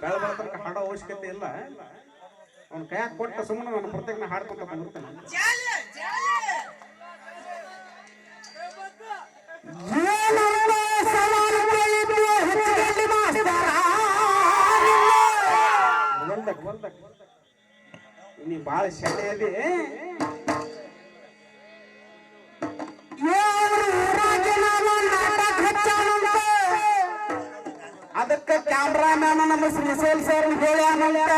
ಬೆಳ ಬೆಳತನಕ ಹಾಡೋ ಅವಶ್ಯಕತೆ ಇಲ್ಲ. ಅವ್ನ ಕೈಯಾಗ ಕೊಟ್ಟ ಸುಮ್ಮನೆ ನಾನು ಪ್ರತ್ಯೇಕ ಹಾಡ್ಕೊಂತ ಬಂದಿರ್ತಾನೆ ನೀ ಬಾಳ ಶೆಲೆ ಅದಕ್ಕೆ ಕ್ಯಾಮ್ರಾಮ್ಯಾನ ನಮ್ಮ ಶ್ರೀಶೈಲ್ ಸರ್ ಹೇಳ್ಯಾನಂತ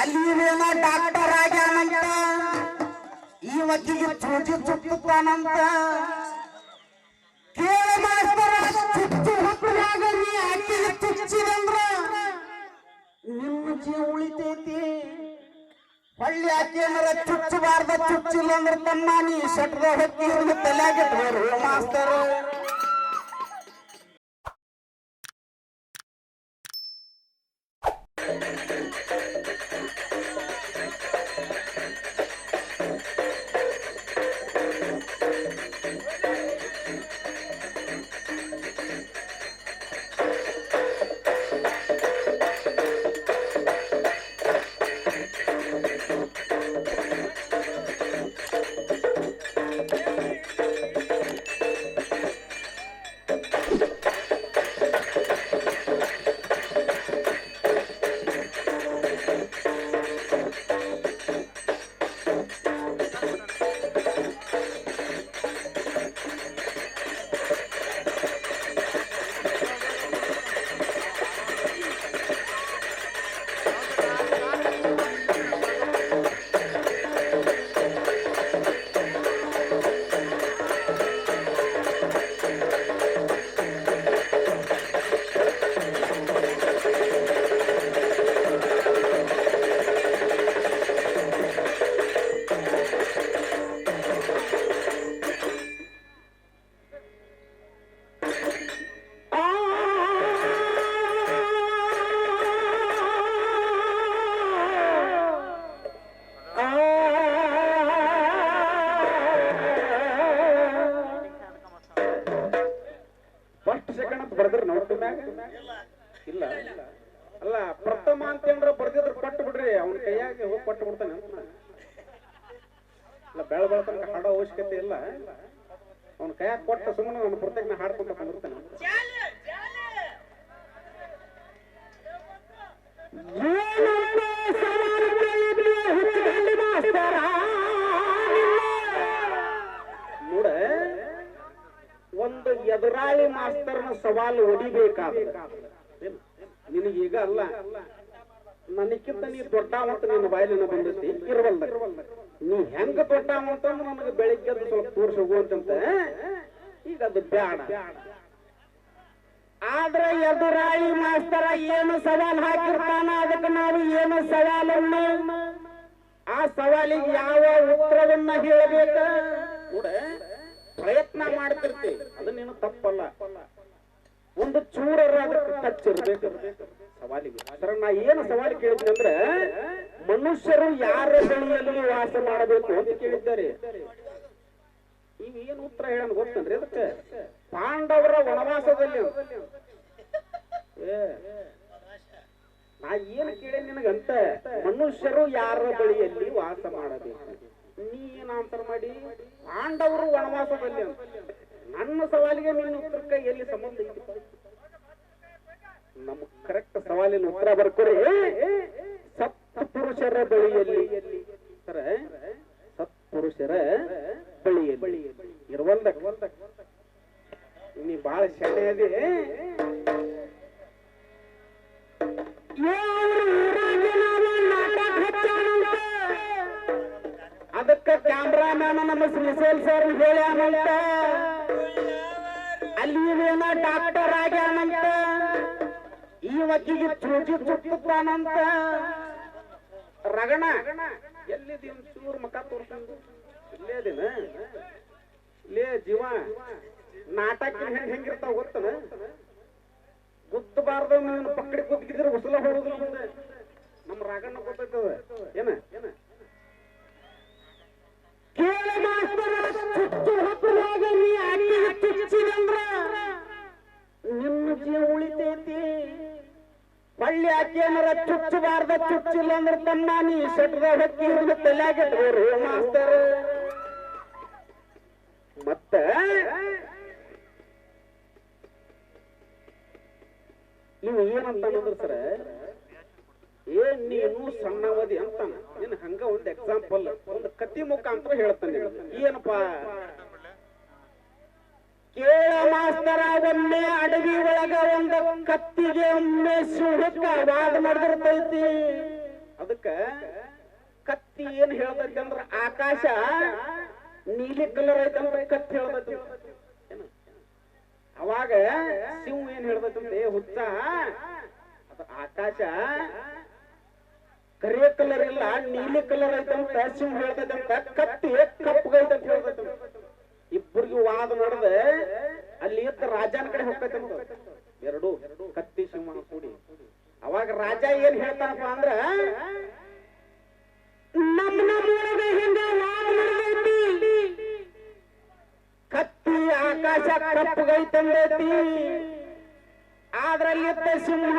ಅಲ್ಲಿ ಏನೋ ಡಾಕ್ಟರ್ ಆಗ್ಯಾನಂತ ಈ ವಕ್ಕಿಗೆ ಚೂಚಿ ಚುಟ್ಟುತ್ತಾನಂತ ಕೇಳ ಮಾಸ್ತರ ಚುಚ್ಚು ಹೊಕ್ಕನಾಗ ನೀ ಆಕೆಗೆ ಚುಚ್ಚಿದಂದ್ರ ನಿಮ್ಮ ಜೀವ ಉಳಿತೈತಿ ಹೊಳ್ಳಿ ಆಕೆಯನ್ನರ ಚುಚ್ಚಬಾರ್ದ ಚುಚ್ಚಿಲ್ಲ ಅಂದ್ರೆ ತಮ್ಮ ನೀ ಶಟ್ದ ಹೊಕ್ಕಿ ಇವ್ರಿಗೆ ತಲೆಯಾಗ ಇಟ್ಕೋರು ಮಾಸ್ತರ್ ಸವಾಲು ಹೊಡಿಬೇಕಾಗ್ತದೆ ನಿನಗೆ ನಿನಗೀಗ ಅಲ್ಲ. ನನಕ್ಕಿಂತ ನೀ ದೊಡ್ಡವಂತ ನಿನ್ನ ಬಾಯಲಿನ ಬಂದೈತಿ ಇರವಲ್ದ. ನೀ ಹೆಂಗ ದೊಡ್ಡವಂತ ನನಗೆ ಬೆಳಿಗ್ಗೆ ಸ್ವಲ್ಪ ತೋರ್ಸ ಹೋಗುವಂತಂತ ಈಗ ಅದು ಬ್ಯಾಡ. ಆದ್ರೆ ಎದುರಾಳಿ ಮಾಸ್ತರ ಏನು ಸವಾಲ್ ಹಾಕಿರ್ತಾನ? ಅದಕ್ಕೆ ನಾವು ಏನು ಸವಾಲನ್ನು? ಆ ಸವಾಲಿಗೆ ಯಾವ ಉತ್ತರವನ್ನ ಹೇಳಬೇಕ? ಪ್ರಯತ್ನ ಮಾಡ್ತಿರ್ತಿ. ಅದು ನೀನು ತಪ್ಪಲ್ಲ. ಒಂದು ಚೂರರ ಟಚ್ ಇರ್ಬೇಕು. ಸವಾಲಿಗೆ. ನಾ ಏನು ಸವಾಲು ಕೇಳಿದ್ನಿ ಅಂದ್ರೆ, ಮನುಷ್ಯರು ಯಾರ ಬೆಳೆಯಲ್ಲಿ ವಾಸ ಮಾಡಬೇಕು ಅಂತ ಕೇಳಿದ್ದಾರೆ. ಈಗ ಏನು ಉತ್ತರ ಹೇಳೋಣ ಗೊತ್ತಂದ್ರೆ ಅದಕ್ಕೆ? ಪಾಂಡವರ ವನವಾಸದಲ್ಲಿ. ನಾ ಏನು ಕೇಳಿ ನಿನಗಂತ? ಮನುಷ್ಯರು ಯಾರ ಬಳಿಯಲ್ಲಿ ವಾಸ ಮಾಡಬೇಕು? ನೀ ಏನ್ ಆನ್ಸರ್ ಮಾಡಿ? ಪಾಂಡವರು ವನವಾಸದಲ್ಲಿ ನನ್ನ ಸವಾಲಿಗೆ ನೀನು ಉತ್ತರಕ್ಕೆ ಎಲ್ಲಿ ಸಂಬಂಧ ಐತಿ ನಮ್ ಕರೆಕ್ಟ್ ಸವಾಲಿನ ಉತ್ತರ ಬರ್ಕೊರಿ ಸತ್ಪುರುಷರ ಬಳಿಯಲ್ಲಿ. ಸರ ಸತ್ಪುರುಷರ ಬಳಿಯಲ್ಲಿ. ಇರುವಲ್ದ ನೀ ಬಾಳ ಶಾಲೆ ಅದಿ ಅದಕ್ಕ ಕ್ಯಾಮ್ರಾ ಮ್ಯಾನ್ ನಮ್ಮ ಶ್ರೀಶೈಲ್ ಸರ್ ಹೇಳ್ಯಾನಂತ ಅಲ್ಲಿ ಏನೋ ಡಾಕ್ಟರ್ ಆಗ್ಯಾನಂತ. ಈ ವಕ್ಕಿಗೆ ಚೂಜಿ ಚುಟ್ಟುತ್ತಾನಂತ ರಗಣ ಎಲ್ಲಿದಿ ಚೂರ್ ಮಕ ತೋರ್ಸಂದು? ಇಲ್ಲೇ ದಿನ ಇಲ್ಲೇ ಜೀವ? ನಾಟಕ ಹೆಂಗ್ ಹೆಂಗಿರ್ತಾವ ಗೊತ್ತನ? ಗುದ್ದಬಾರ್ದ ನೀನು ಪಕ್ಕಡಿ ಕುದ್ಕಿದ್ರೆ ಉಸಲ ಹೊಡೋದಿಲ್ಲ ಮುಂದೆ ನಮ್ಮ ರಾಗಣ್ಣ ಗೊತ್ತೈತದ? ಏನ ಏನ? ಕೇಳ ಮಾಸ್ತರ. ಹೊಳ್ಳಿ ಆಕೇನರ ಚುಚ್ಚಬಾರ್ದ ಚುಚ್ಚಿಲ್ಲ ಅಂದ್ರೆ ತಮ್ಮ ನೀ ಶೆಟ್ದ ಹೊಕ್ಕಿ ಹಿಡಿದು ತಲೆಯಾಗ ಮಾಸ್ತರ್. ಮತ್ತ? ನೀವು ಏನಂತ ಅನ್ನೋದ್ರ ಸರ? ಏನ್ ನೀನು ಸಣ್ಣವದಿ ಅಂತಾನ? ಏನ್ ಹಂಗ ಒಂದ್ ಎಕ್ಸಾಂಪಲ್ ಒಂದು ಕತಿ ಮುಖಾಂತರ ಹೇಳ್ತಾನೆ ಏನಪ್ಪಾ? ಕೇಳ ಮಾಸ್ತರ, ಒಮ್ಮೆ ಕತ್ತಿಗೆ ಒಮ್ಮೆ ಸುಡಕ್ಕ ವಾದ ಮಾಡಿದಿರ್ತೈತಿ. ಅದಕ್ಕ ಕತ್ತಿ ಏನ್ ಹೇಳ್ತೈತಿ ಆಕಾಶ ನೀಲಿ ಕಲರ್ ಐತಂದ್ರ ಕತ್ತಿ ಹೇಳ್ತೈತಿ ಅವಾಗ ಸಿಂಹ ಏನ್ ಏ ಹುಚ್ಚ, ಅದು ಆಕಾಶ ಕರಿಯ ಕಲರ್ ಇಲ್ಲ, ನೀಲಿ ಕಲರ್ ಐತಂತ ಸಿಂಹ ಹೇಳ್ತೈತಂತ ಕತ್ತಿ ಕಪ್ಪಗೈತಂತ ಅಂತ ಹೇಳ್ತೈತಂತ ಇಬ್ಬರಿಗೂ ವಾದ ನಡೆದ ಅಲ್ಲಿ ರಾಜನ ಕಡೆ ಹೋಗ್ತೈತಂತ ಎರಡು ಕತ್ತಿ ಸಿಂಹ ಕೂಡಿ. ಅವಾಗ ರಾಜ ಏನ್ ಹೇಳ್ತಾನಪ್ಪ ಅಂದ್ರ, ನಮ್ಮ ಕತ್ತಿ ಆಕಾಶ ಕಪ್ಪಗೈತಂದೈತಿ. ಅದ್ರಲ್ಲಿ ಇದ್ದ ಸಿಂಹ,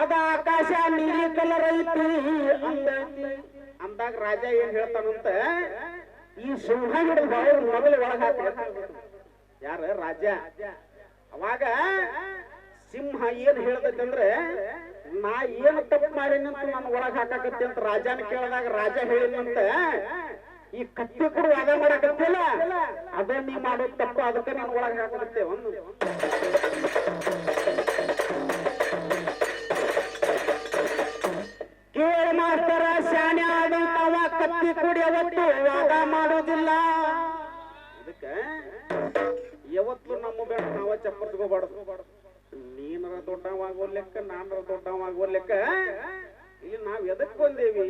ಅದ ಆಕಾಶ ನೀಲಿ ಕಲರ್ ಐತಿ ಅಂದಾಗ ರಾಜ ಏನ್ ಹೇಳ್ತಾನಂತ, ಈ ಸಿಂಹ ಹಿಡಿದು ಮೊದಲು ಒಳಗ ಯಾರ ರಾಜ? ಅವಾಗ ಸಿಂಹ ಏನ್ ಹೇಳ್ತೈತೆ ಅಂದ್ರೆ ನಾ ಏನು ತಪ್ಪು ಮಾಡೀನಂತ ನಾನು ಒಳಗ್ ಹಾಕಾಕತ್ತಿ ಅಂತ ರಾಜನ ಕೇಳಿದಾಗ ರಾಜ ಹೇಳಿನಂತ ಈ ಕತ್ತಿ ಕೂಡ ವಾದ ಮಾಡಕತ್ತಿಲ್ಲ. ಅದೇ ನೀ ಮಾಡೋ ತಪ್ಪು, ಅದಕ್ಕೆ ನಾನು ಒಳಗ್ ಹಾಕಕತ್ತೆ ಒಂದು. ಕೇಳ ಮಾಸ್ತರ ಶಾನೆ ಆದಂತವ ಕತ್ತಿ ಕುಡಿ ಅವತ್ತು ವಾದ ಮಾಡೋದಿಲ್ಲ. ಅದಕ್ಕೆ ಯಾವತ್ತು ನಮ್ಮ ಬೇಡ ನಾವ ಚಪ್ಪರ್ಸ್ಕೋಬಾರ್ದು. ನೀನರ ದೊಡ್ಡವಾಗೋ ಲೆಕ್ಕ, ನಾನರ ದೊಡ್ಡವಾಗೋ ಲೆಕ್ಕ. ಇಲ್ಲಿ ನಾವ್ ಎದಕ್ ಬಂದೇವಿ?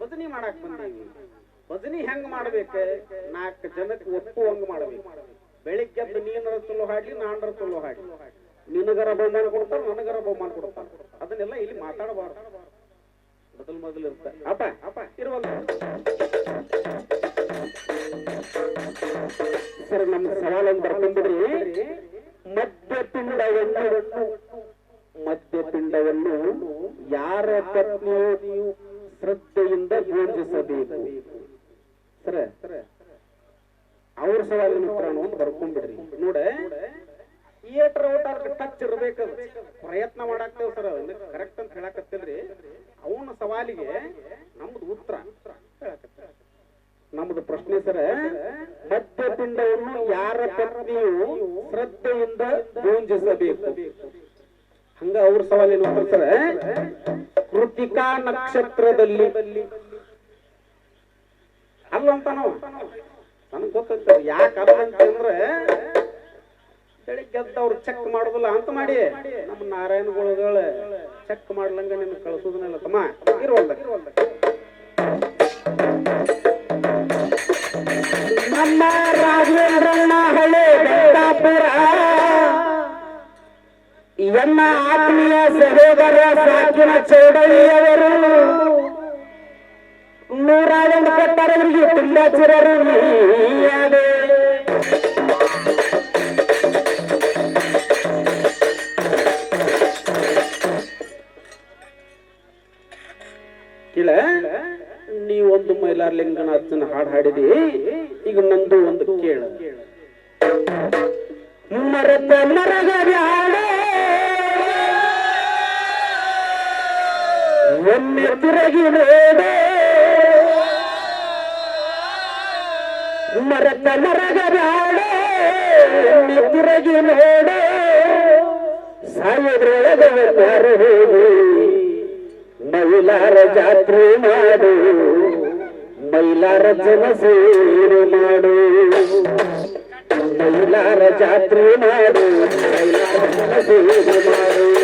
ಬದನಿ ಮಾಡಕ್ ಬಂದೇವಿ. ಬದನಿ ಹೆಂಗ್ ಮಾಡ್ಬೇಕು? ನಾಲ್ಕು ಜನಕ್ಕೆ ಒಪ್ಪುವಂಗ್ ಮಾಡ್ಬೇಕು. ಬೆಳಿಗ್ಗೆ ನೀನರ ಚಲೋ ಹಾಡ್ಲಿ, ನಾನರ ಚಲೋ ಹಾಡ್ಲಿ. ನಿನಗರ ಬಹುಮಾನ ಕೊಡ್ತಾರ, ನನಗರ ಬಹುಮಾನ ಕೊಡ್ತಾರ. ಅದನ್ನೆಲ್ಲ ಇಲ್ಲಿ ಮಾತಾಡಬಾರ್ದು. ಮೊದಲು ಮೊದಲು ಇರ್ತ. ಅಪ್ಪ ಅಪ್ಪ ಇರುವಲ್ಲ ಸರ್ ನಮ್ಮ ಅಂತ ಬರ್ಕೊಂಡ್ಬಿಡ್ರಿ ಮದ್ಯಪಿಂಡವನ್ನು. ಮದ್ಯಪಿಂಡವನ್ನು ಯಾರ ಪತ್ನಿಯು ಶ್ರದ್ಧೆಯಿಂದ ಯೋಜಿಸಬೇಕು ಸರ, ಅವ್ರ ಸವಾಲಿನ ಉತ್ತರವನ್ನು ಒಂದು ಬರ್ಕೊಂಡ್ಬಿಡ್ರಿ ನೋಡ, ಥಿಯೇಟರ್ ಔಟ್ ಟಚ್ ಇರ್ಬೇಕದು ಪ್ರಯತ್ನ ಮಾಡಾಕ್ತೇವೆ ಸರ್ ಕರೆಕ್ಟ್ ಅಂತ ಹೇಳಕತ್ತಿಲ್ರಿ ಅವನ ಸವಾಲಿಗೆ ನಮ್ದು ಉತ್ತರ. ಹೇಳಕತ್ತೇವ್. ನಮ್ದು ಪ್ರಶ್ನೆ ಸರ ಮದ್ಯಪಿಂಡವನ್ನು ಯಾರ ಪತ್ನಿಯು ಶ್ರದ್ಧೆಯಿಂದ ಗೋಂಜಿಸಬೇಕು? ಹಂಗ ಅವ್ರ ಸವಾಲಿನ ಉತ್ತರ ಸರ? ಕೃತಿಕಾ ನಕ್ಷತ್ರದಲ್ಲಿ. ಅಲ್ಲಂತ ನಾವು ನನ್ಗೆ ಗೊತ್ತಂತ ಯಾಕೆ ಅಲ್ಲ ಅಂತಂದ್ರೆ ಬೆಳಿಗ್ಗೆ ಅವ್ರು ಚೆಕ್ ಮಾಡೋದಿಲ್ಲ ಅಂತ ಮಾಡಿ. ನಮ್ಮ ನಾರಾಯಣಗಳ ಚೆಕ್ ಮಾಡ್ಲಂಗ ನಿನ್ನ ಕಳಿಸೋದನ್ನೆಲ್ಲ ತಮ್ಮ. ಇರುವಲ್ದ ನಮ್ಮ ರಾಘವೇಂದ್ರಣ್ಣ ಹಳೆ ಬೆಂಕಾಪುರ ಇವನ್ನ ಆತ್ಮೀಯ ಸಹೋದರ ಸಾಕಿನ ಚೌಡಯ್ಯವರು. ನೂರ ಒಂದು ಕೊಟ್ಟರವರಿಗೆ ತುಂಬಾ ಚಿರರು. ಇಲ್ಲ, ನೀವೊಂದು ಮೈಲಾರ್ಲಿಂಗನಾಥನ ಹಾಡು ಹಾಡಿದಿ ಈಗ ನಂದು ಒಂದು ಕೇಳ. ಮರತ ಮರಗ ಬ್ಯಾಡೆ. ಒಮ್ಮೆ ತಿರುಗಿ ನೋಡೆ. ಮರತ ಮರಗ ಬ್ಯಾಡೆ. ಒಮ್ಮೆ ತಿರುಗಿ ನೋಡೆ. ಸಾಯದ್ರೊಳಗ ಹೋಗಿ. ಮೈಲಾರ ಜಾತ್ರೆ ಮಾಡು. ಮೈಲಾರ ಜನ ಸೇರು ಮಾಡು. ಮೈಲಾರ ಜಾತ್ರೆ ಮಾಡು. ಮೈಲಾರ ಜನ ಸೇರು ಮಾಡು.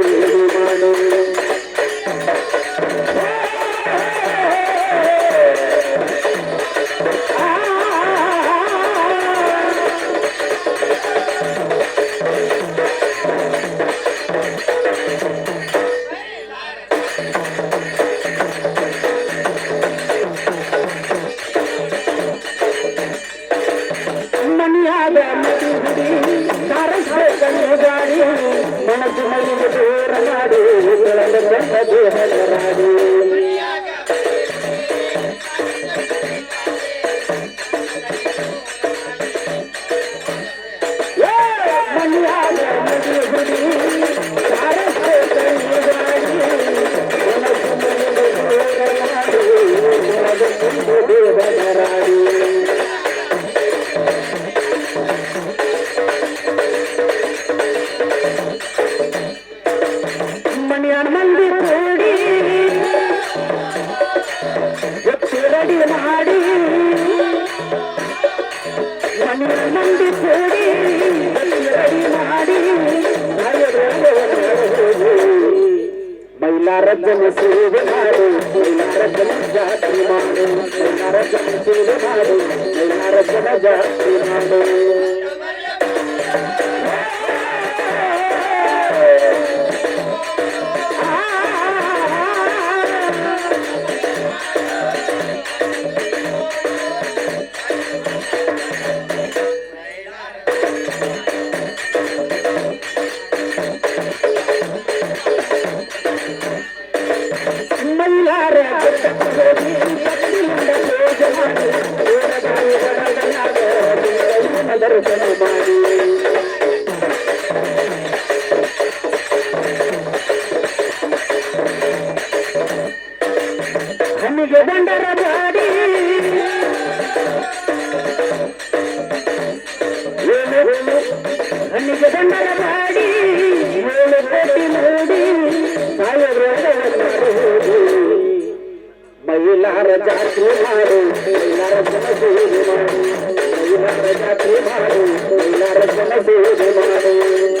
మనసు ಶ್ರೀಮಾಡು ನರಜನ ಶ್ರೀಮಾಡು ನರಜನ ಶ್ರೀಮಾಡು महिला रजात्री मारू महिला रचन सूर्य मारू महिला रजात्री मारू महिला रचन सूर्य मारू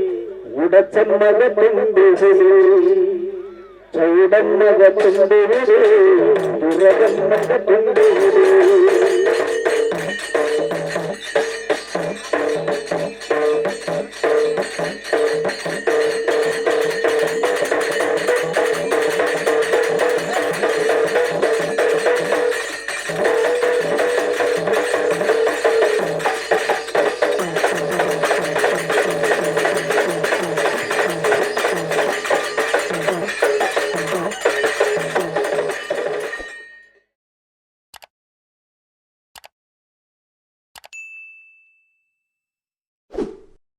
ഉടച്ചമ്മകത്തുണ്ട് ചൂടമ്മകത്തുണ്ട് ഉറകമ്മകത്തുണ്ട്